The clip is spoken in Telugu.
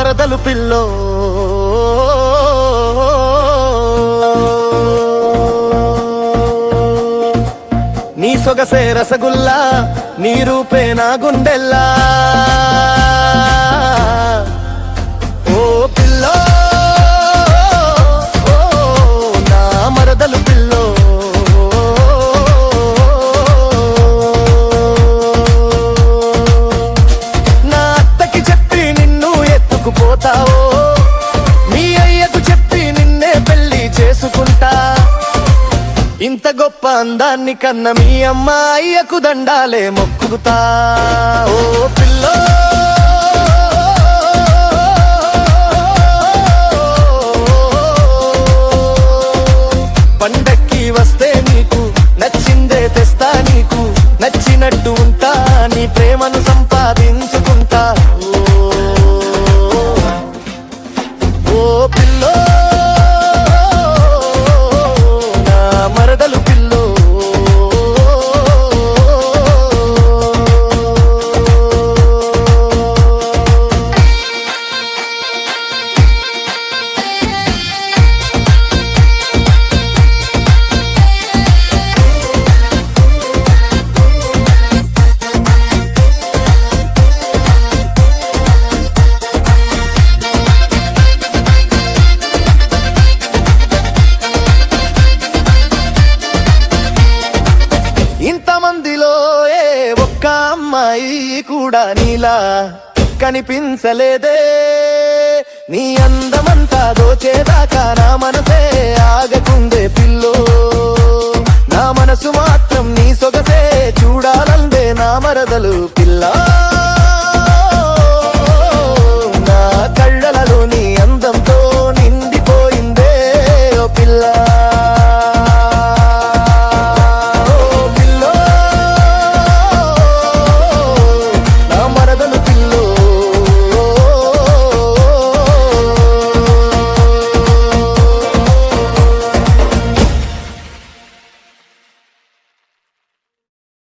మరదలు పిల్లో. నీ సొగసే రసగుల్లా నీ రూపే నా గుండెల్లా. ఇంత గొప్ప అందాన్ని కన్న మీ అమ్మ అయ్యకు దండాలే మొక్కుతా. ఓ పిల్లో. పండక్కి వస్తే నీకు నచ్చిందే తెస్తా నీకు నచ్చినట్టు ఉంటా నీ ప్రేమను సంపాదించుకుంటా. ఓ, ఓ పిల్లో. అమ్మాయి కూడా నీలా కనిపించలేదే. నీ అందమంతా దోచేదాకా నా మనసే ఆగకుందే పిల్లో. నా మనసు మాత్రం నీ సొగసే చూడాలందే నా మరదలు పిల్లా.